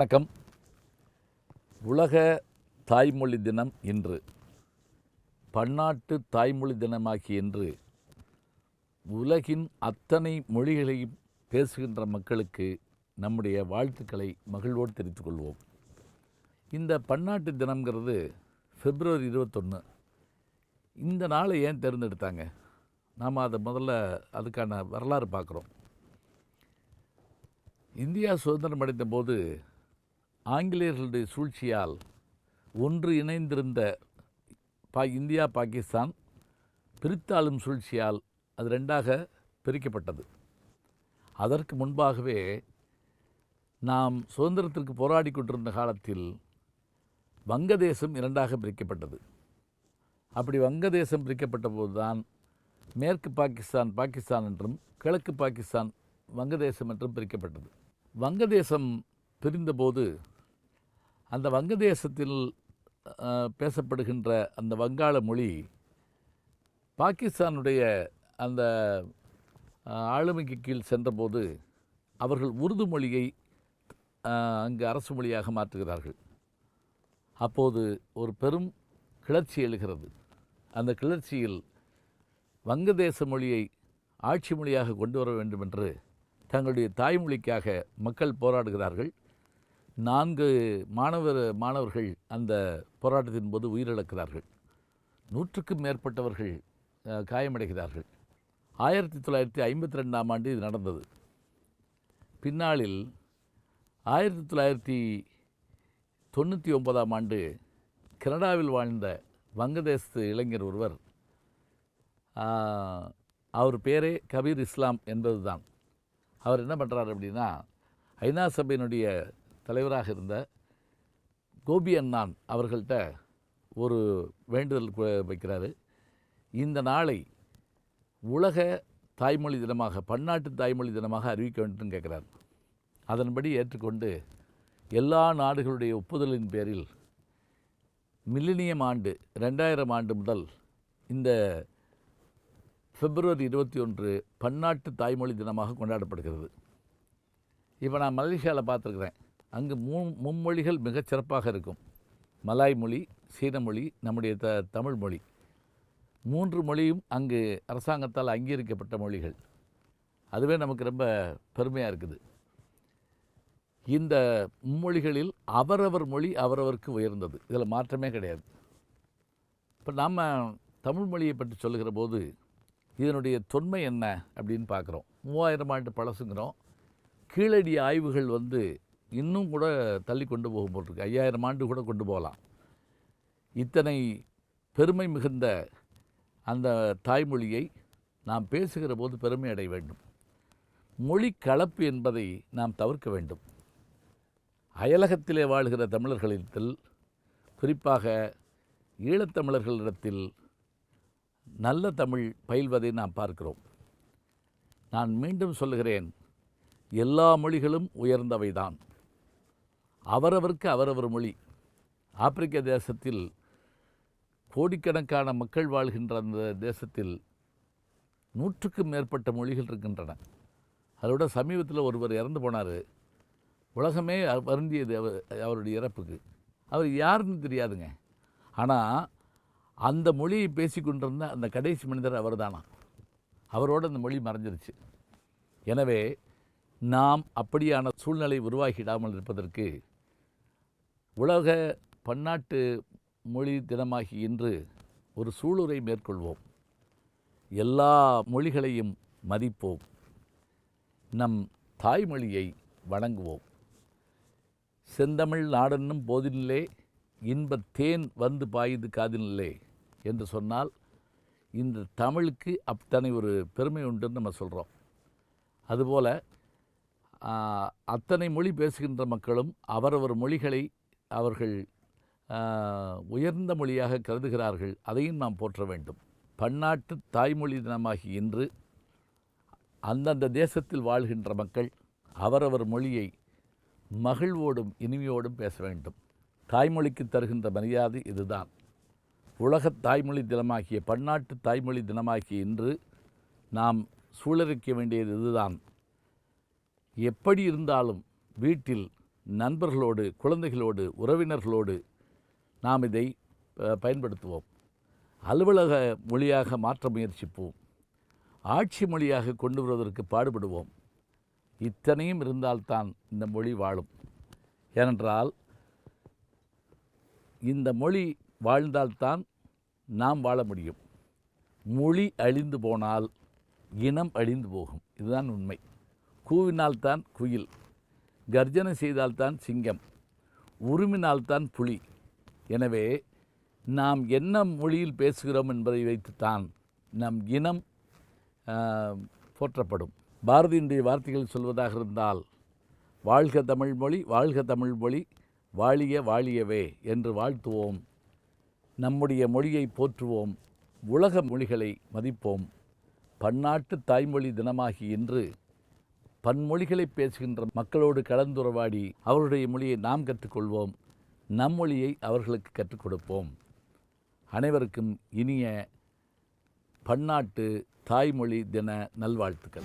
வணக்கம். உலக தாய்மொழி தினம் இன்று. பன்னாட்டு தாய்மொழி தினமாகிய இன்று உலகின் அத்தனை மொழிகளையும் பேசுகின்ற மக்களுக்கு நம்முடைய வாழ்த்துக்களை மகிழ்வோடு தெரிவித்துக் கொள்வோம். இந்த பன்னாட்டு தினம்ங்கிறது பிப்ரவரி இருபத்தொன்று இந்த நாளை ஏன் தேர்ந்தெடுத்தாங்க? நாம் அதை முதல்ல அதுக்கான வரலாறு பார்க்குறோம். இந்தியா சுதந்திரம் அடைந்த போது ஆங்கிலேயர்களுடைய சூழ்ச்சியால் ஒன்று இணைந்திருந்த பா இந்தியா பாகிஸ்தான் பிரித்தாளும் சூழ்ச்சியால் அது ரெண்டாக பிரிக்கப்பட்டது. அதற்கு முன்பாகவே நாம் சுதந்திரத்திற்கு போராடி கொண்டிருந்த காலத்தில் வங்கதேசம் இரண்டாக பிரிக்கப்பட்டது. அப்படி வங்கதேசம் பிரிக்கப்பட்ட போதுதான் மேற்கு பாகிஸ்தான் பாகிஸ்தான் என்றும் கிழக்கு பாகிஸ்தான் வங்கதேசம் என்றும் பிரிக்கப்பட்டது. வங்கதேசம் பிரிந்தபோது அந்த வங்கதேசத்தில் பேசப்படுகின்ற அந்த வங்காள மொழி பாகிஸ்தானுடைய அந்த ஆளுமைக்கு கீழ் சென்றபோது அவர்கள் உருது மொழியை அங்கு அரசு மொழியாக மாற்றுகிறார்கள். அப்போது ஒரு பெரும் கிளர்ச்சி எழுகிறது. அந்த கிளர்ச்சியில் வங்கதேச மொழியை ஆட்சி மொழியாக கொண்டு வர வேண்டும் என்று தங்களுடைய தாய்மொழிக்காக மக்கள் போராடுகிறார்கள். நான்கு மாணவர் மாணவர்கள் அந்த போராட்டத்தின் போது உயிரிழக்கிறார்கள். நூற்றுக்கும் மேற்பட்டவர்கள் காயமடைகிறார்கள். ஆயிரத்தி தொள்ளாயிரத்தி ஐம்பத்தி ரெண்டாம் ஆண்டு இது நடந்தது. பின்னாளில் ஆயிரத்தி தொள்ளாயிரத்தி தொண்ணூற்றி ஒன்பதாம் ஆண்டு கனடாவில் வாழ்ந்த வங்கதேசத்து இளைஞர் ஒருவர் அவர் பேரே கபீர் இஸ்லாம் என்பது தான் அவர் என்ன பண்ணுறார் அப்படின்னா ஐநா சபையினுடைய தலைவராக இருந்த கோபி அண்ணான் அவர்கள்ட்ட ஒரு வேண்டுதல் வைக்கிறாரு. இந்த நாளை உலக தாய்மொழி தினமாக பன்னாட்டு தாய்மொழி தினமாக அறிவிக்க வேண்டும் கேட்குறார். அதன்படி ஏற்றுக்கொண்டு எல்லா நாடுகளுடைய ஒப்புதலின் பேரில் மில்லினியம் ஆண்டு ரெண்டாயிரம் ஆண்டு முதல் இந்த பிப்ரவரி இருபத்தி ஒன்று பன்னாட்டு தாய்மொழி தினமாக கொண்டாடப்படுகிறது. இப்போ நான் மலேசியாவில் பார்த்துருக்குறேன். அங்கு மூ மும்மொழிகள் மிகச் சிறப்பாக இருக்கும். மலாய் மொழி சீன மொழி நம்முடைய த தமிழ் மொழி. மூன்று மொழியும் அங்கு அரசாங்கத்தால் அங்கீகரிக்கப்பட்ட மொழிகள். அதுவே நமக்கு ரொம்ப பெருமையாக இருக்குது. இந்த மும்மொழிகளில் அவரவர் மொழி அவரவருக்கு உயர்ந்தது. இதில் மாற்றமே கிடையாது. இப்போ நாம் தமிழ் மொழியை பற்றி சொல்லுகிற போது இதனுடைய தொன்மை என்ன அப்படின்னு பார்க்குறோம். மூவாயிரம் ஆண்டு பழசுங்கிறோம். கீழடி ஆய்வுகள் வந்து இன்னும் கூட தள்ளி கொண்டு போகும் போட்டிருக்கு ஐயாயிரம் ஆண்டு கூட கொண்டு போகலாம். இத்தனை பெருமை மிகுந்த அந்த தாய்மொழியை நாம் பேசுகிற போது பெருமை அடைய வேண்டும். மொழி கலப்பு என்பதை நாம் தவிர்க்க வேண்டும். அயலகத்திலே வாழ்கிற தமிழர்களிடத்தில் குறிப்பாக ஈழத்தமிழர்களிடத்தில் நல்ல தமிழ் பயில்வதை நாம் பார்க்கிறோம். நான் மீண்டும் சொல்லுகிறேன் எல்லா மொழிகளும் உயர்ந்தவைதான். அவரவருக்கு அவரவர் மொழி. ஆப்பிரிக்க தேசத்தில் கோடிக்கணக்கான மக்கள் வாழ்கின்ற அந்த தேசத்தில் நூற்றுக்கும் மேற்பட்ட மொழிகள் இருக்கின்றன. அதோட சமீபத்தில் ஒருவர் இறந்து போனார். உலகமே வருந்தியது அவர் அவருடைய இறப்புக்கு. அவர் யாருன்னு தெரியாதுங்க. ஆனால் அந்த மொழியை பேசி கொண்டிருந்த அந்த கடைசி மனிதர் அவர்தானா. அவரோட அந்த மொழி மறைஞ்சிருச்சு. எனவே நாம் அப்படியான சூழ்நிலை உருவாகிடாமல் இருப்பதற்கு உலக பன்னாட்டு மொழி தினமாகி இன்று ஒரு சூளுரை மேற்கொள்வோம். எல்லா மொழிகளையும் மதிப்போம். நம் தாய்மொழியை வணங்குவோம். செந்தமிழ் நாடென்னும் போதினிலே இன்பத் தேன் வந்து பாயுது காதினிலே என்று சொன்னால் இந்த தமிழுக்கு அத்தனை ஒரு பெருமை உண்டுன்னு நம்ம சொல்கிறோம் அதுபோல் அத்தனை மொழி பேசுகின்ற மக்களும் அவரவர் மொழிகளை அவர்கள் உயர்ந்த மொழியாக கருதுகிறார்கள் அதையும் நாம் போற்ற வேண்டும். பன்னாட்டு தாய்மொழி தினமாகி இன்று அந்தந்த தேசத்தில் வாழ்கின்ற மக்கள் அவரவர் மொழியை மகிழ்வோடும் இனிமையோடும் பேச வேண்டும். தாய்மொழிக்கு தருகின்ற மரியாதை இதுதான். உலகத் தாய்மொழி தினமாகிய பன்னாட்டு தாய்மொழி தினமாகிய இன்று நாம் சூழலிக்க வேண்டியது இதுதான். எப்படி இருந்தாலும் வீட்டில் நண்பர்களோடு குழந்தைகளோடு உறவினர்களோடு நாம் இதை பயன்படுத்துவோம். அலுவலக மொழியாக மாற்ற முயற்சிப்போம். ஆட்சி மொழியாக கொண்டு வருவதற்கு பாடுபடுவோம். இத்தனையும் இருந்தால்தான் இந்த மொழி வாழும். ஏனென்றால் இந்த மொழி வாழ்ந்தால்தான் நாம் வாழ முடியும். மொழி அழிந்து போனால் இனம் அழிந்து போகும். இதுதான் உண்மை. கூவினால்தான் குயில். கர்ஜனை செய்தால்தான் சிங்கம் உருமினால்தான் புலி. எனவே நாம் என்ன மொழியில் பேசுகிறோம் என்பதை வைத்துத்தான் நம் இனம் போற்றப்படும். பாரதியினுடைய வார்த்தைகள் சொல்வதாக இருந்தால் வாழ்க தமிழ் மொழி வாழ்க தமிழ் மொழி வாழிய வாழியவே என்று வாழ்த்துவோம். நம்முடைய மொழியை போற்றுவோம். உலக மொழிகளை மதிப்போம். பன்னாட்டு தாய்மொழி தினமாகி இன்று பன்மொழிகளை பேசுகின்ற மக்களோடு கலந்துறவாடி அவருடைய மொழியை நாம் கற்றுக்கொள்வோம். நம் மொழியை அவர்களுக்கு கற்றுக் கொடுப்போம். அனைவருக்கும் இனிய பன்னாட்டு தாய்மொழி தின நல்வாழ்த்துக்கள்.